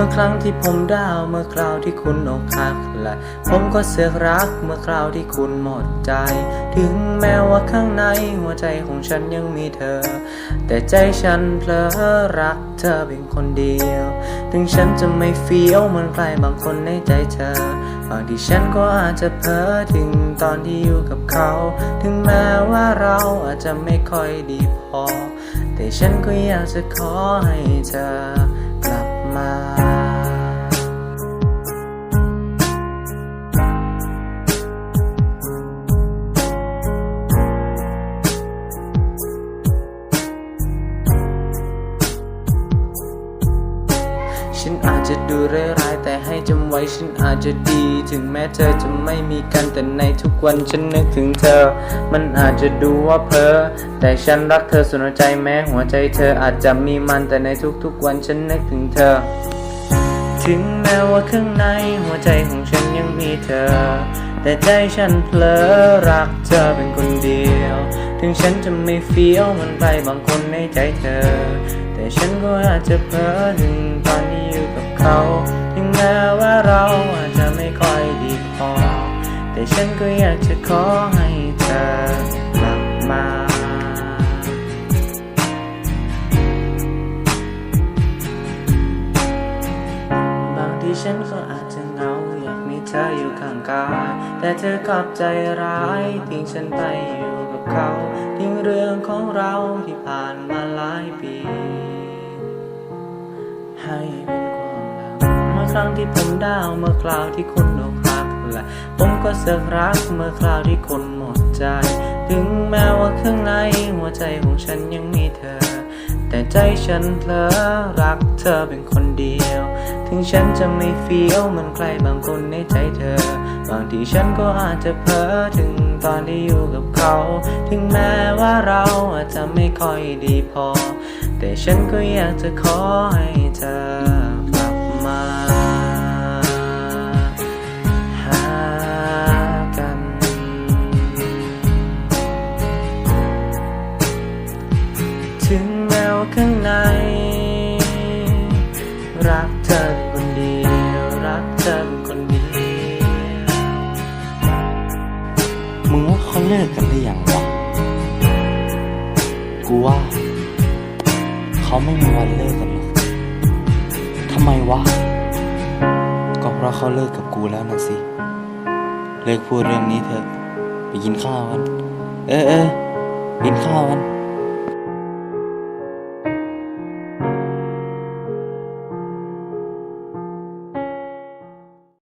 มื่อครั้งที่ผมดาว เมื่อคราวที่คุณอกหักและผมก็เสือกรักเมื่อคราวที่คุณหมดใจ ถึงแม้ว่าข้างในหัวใจของฉันยังมีเธอ แต่ใจฉันเพลอรักเธอเพียงคนเดียว ถึงฉันจะไม่เฟี้ยวเหมือนใครบางคนในใจเธอบางทีฉันก็อาจจะเพ้อถึงตอนที่อยู่กับเขา ถึงแม้ว่าเราอาจจะไม่ค่อยดีพอ แต่ฉันก็อยากจะขอให้เธอ ฉันอาจจะดูร้ายแต่ให้จำไว้ฉันอาจจะดี ถึงแม้เธอจะไม่มีกันแต่ในทุกวันฉันนึกถึงเธอ มันอาจจะดูว่าเพ้อแต่ฉันรักเธอสุดใจแม้หัวใจเธออาจจะมีมันแต่ในทุกๆวันฉันนึกถึงเธอ ถึงแม้ว่าข้างในหัวใจของฉันยังมีเธอ แต่ใจฉันเพลอรักเธอเป็นคนเดียว ถึงฉันจะไม่เฟี้ยวเหมือนใครบางคนในใจเธอ แต่ฉันก็อาจจะเพ้อถึงตอนที่อยู่กับเขาถึงแม้ว่าเราอาจจะไม่ค่อยดีพอ แต่ฉันก็อยากจะขอให้เธอกลับมาบางทีฉันก็อาจจะเหงาอยากมีเธออยู่ข้างกายแต่เธอกลับใจร้ายทิ้งฉันไปอยู่กับเขาทิ้งเรื่องของเราที่ผ่านมาหลายปี ให้เป็นความหลังเมื่อครั้งที่ผมดาวเมื่อคราวที่คุณอกหักและผมก็เสือกรักเมื่อคราวที่คนหมดใจ ถึงแม้ว่าข้างในหัวใจของฉันยังมีเธอ แต่ใจฉันเพลอรักเธอเป็นคนเดียว ถึงฉันจะไม่เฟี้ยวเหมือนใครบางคนในใจเธอ บางทีฉันก็อาจจะเพ้อถึงตอนที่อยู่กับเขา ถึงแม้ว่าเราอาจจะไม่ค่อยดีพอ แต่ฉันก็อยากจะขอให้เธอกลับมาหากัน ถึงแม้ว่าข้างใน รักเธอคนเดียวรักเธอคนเดียวมึงว่าเขาเลิกกันหรือยังวะกูว่า เขาไม่มีวันเลิกกันหรอกทำไมวะ ก็เพราะเขาเลิกกับกูแล้วนะสิ เลิกพูดเรื่องนี้เถอะ ไปกินข้าวกัน เออเออกินข้าวกัน